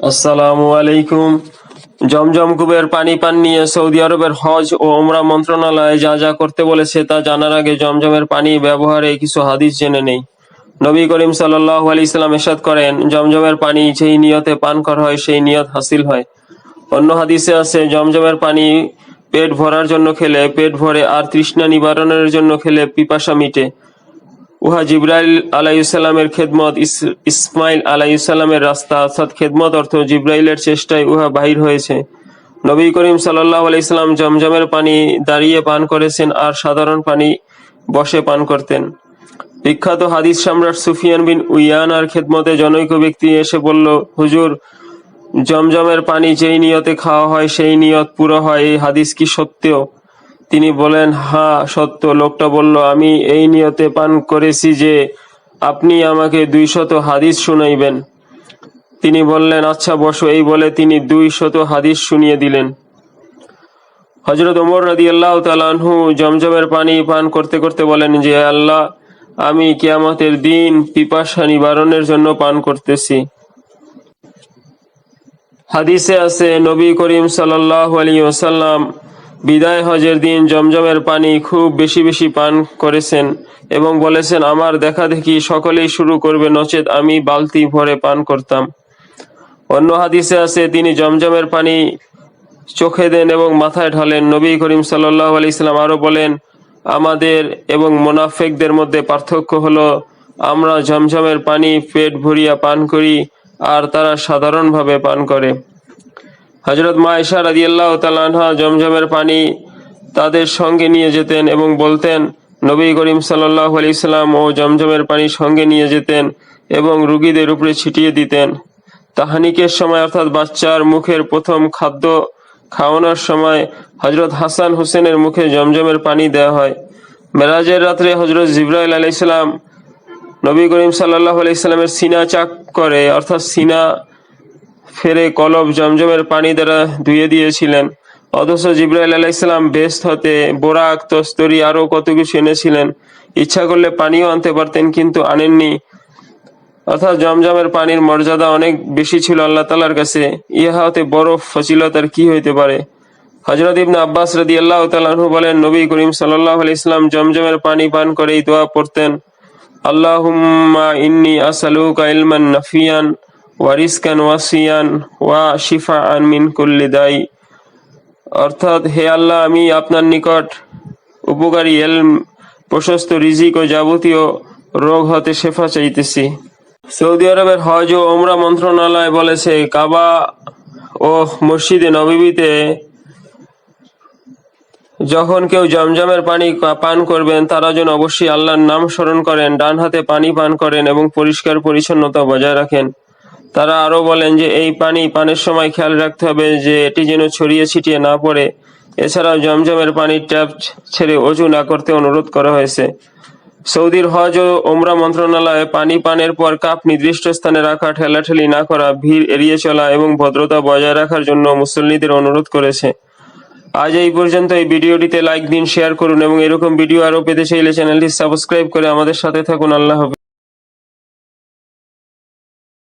আসসালামু আলাইকুম। জমজম কুবের পানি পান নিয়ে সৌদি আরবের হজ ও ওমরা মন্ত্রণালয় যা যা করতে বলেছে তা জানার আগে জমজমের পানি ব্যবহারে কিছু হাদিস জেনে নেই। নবী করিম সাল্লাহ আলি ইসলাম এরশাদ করেন, জমজমের পানি যেই নিয়তে পান করা হয় সেই নিয়ত হাসিল হয়। অন্য হাদিসে আছে, জমজমের পানি পেট ভরার জন্য খেলে পেট ভরে আর তৃষ্ণা নিবারণের জন্য খেলে পিপাসা মিটে। উহা জিব্রাইল আলাইসাল্লামের খেদমত ইসমাইল আলাইসাল্লামের রাস্তা, অর্থাৎ খেদমত অর্থ জিব্রাইলের চেষ্টায় উহা বাহির হয়েছে। নবী করিম সাল্লাহ আলাইসাল্লাম জমজমের পানি দাঁড়িয়ে পান করেছেন আর সাধারণ পানি বসে পান করতেন। বিখ্যাত হাদিস সম্রাট সুফিয়ান বিন উইয়ানার খেদমতে জনৈক ব্যক্তি এসে বলল, হুজুর, জমজমের পানি যেই নিয়তে খাওয়া হয় সেই নিয়ত পুরো হয়, এই হাদিস কি সত্য? তিনি বলেন হ্যাঁ সত্য। লোকটা বলল, আমি এই নিয়তে পান করেছি যে আপনি আমাকে দুইশত হাদিস শুনাইবেন। তিনি বললেন আচ্ছা বসো। এই বলে তিনি দুই শত হাদিস শুনিয়ে দিলেন। হজরত ওমর রাদি আল্লাহ তালানহু জমজমের পানি পান করতে করতে বলেন যে আল্লাহ, আমি কিয়ামতের দিন পিপাসা নিবারণের জন্য পান করতেছি। হাদিসে আছে, নবী করিম সাল্লাহ আলী ওসাল্লাম বিদায় হজের দিন জমজমের পানি খুব বেশি বেশি পান করেছেন এবং বলেছেন, আমার দেখা দেখি সকলেই শুরু করবে নচেত আমি বালতি ভরে পান করতাম। অন্য হাদিসে আছে, তিনি জমজমের পানি চোখে দেন এবং মাথায় ঢালেন। নবী করিম সাল্লাহ আলি ইসলাম আরও বলেন, আমাদের এবং মোনাফেকদের মধ্যে পার্থক্য হলো, আমরা ঝমঝমের পানি পেট ভরিয়া পান করি, আর তারা সাধারণভাবে পান করে। হজরত মা মায়েশা রাদিয়াল্লাহ তালানহা জমজমের পানি তাদের সঙ্গে নিয়ে যেতেন এবং বলতেন, নবী করিম সাল্লাহ আলি ইসলাম ও জমজমের পানি সঙ্গে নিয়ে যেতেন এবং রুগীদের উপরে ছিটিয়ে দিতেন। তাহানিকের সময় অর্থাৎ বাচ্চার মুখের প্রথম খাদ্য খাওয়ানোর সময় হজরত হাসান হোসেনের মুখে জমজমের পানি দেওয়া হয়। মেরাজের রাত্রে হজরত জিব্রাইল আলাইসালাম নবী করিম সাল্লাহ আলাইসাল্লামের সিনা চাক করে, অর্থাৎ সিনা ফেরে কলব জমজমের পানি দ্বারা ধুয়ে দিয়েছিলেন। অথচ জিব্রাইল আলাইসাল্লাম বেস্ট হতে বোরাক, তস্তরি আরও কত কিছু এনেছিলেন। ইচ্ছা করলে পানিও আনতে পারতেন, কিন্তু আনেননি। অর্থাৎ জমজমের পানির মর্যাদা অনেক বেশি ছিল আল্লাহ তালার কাছে। ইহা হতে বড় ফজিলত আর কি হইতে পারে? হজরত ইবনে আব্বাস রাদি আল্লাহ তালাহু বলেন, নবী করিম সাল্লাহ ইসলাম জমজমের পানি পান করে দোয়া পড়তেন। আল্লাহুম্মা ইন্নি আসালুকা ইলমান নাফিয়ান। ওয়ারিসকান ওয়াসিয়ান ওয়া শিফা আন মিন কুল্লি দাই। অর্থাৎ, হে আল্লাহ, আমি আপনার নিকট উপকারী এলম, প্রশস্ত রিজিক ও যাবতীয় রোগ হতে শেফা চাইতেছি। সৌদি আরবের হজ ও ওমরা মন্ত্রণালয় বলেছে, কাবা ও মসজিদে নবীতে যখন কেউ জমজমের পানি পান করবেন, তারা যেন অবশ্যই আল্লাহর নাম স্মরণ করেন ডান হাতে পানি পান করেন এবং পরিষ্কার পরিচ্ছন্নতা বজায় রাখেন। তারা আরও বলেন যে, এই পানি পানের সময় খেয়াল রাখতে হবে যে, এটি যেন ছড়িয়ে ছিটিয়ে না পড়ে। এছাড়াও জমজমের পানির ট্যাপ ছেড়ে অজু না করতে অনুরোধ করা হয়েছে। সৌদির হজ ও ওমরা মন্ত্রণালয়ে পানি পানের পর কাপ নির্দিষ্ট স্থানে রাখা, ঠেলাঠেলি না করা, ভিড় এড়িয়ে চলা এবং ভদ্রতা বজায় রাখার জন্য মুসল্লিদের অনুরোধ করেছে। আজ এই পর্যন্ত এই ভিডিওটিতে লাইক দিন, শেয়ার করুন এবং এরকম ভিডিও আরও পেতে চাইলে চ্যানেলটি সাবস্ক্রাইব করে আমাদের সাথে থাকুন। আল্লাহ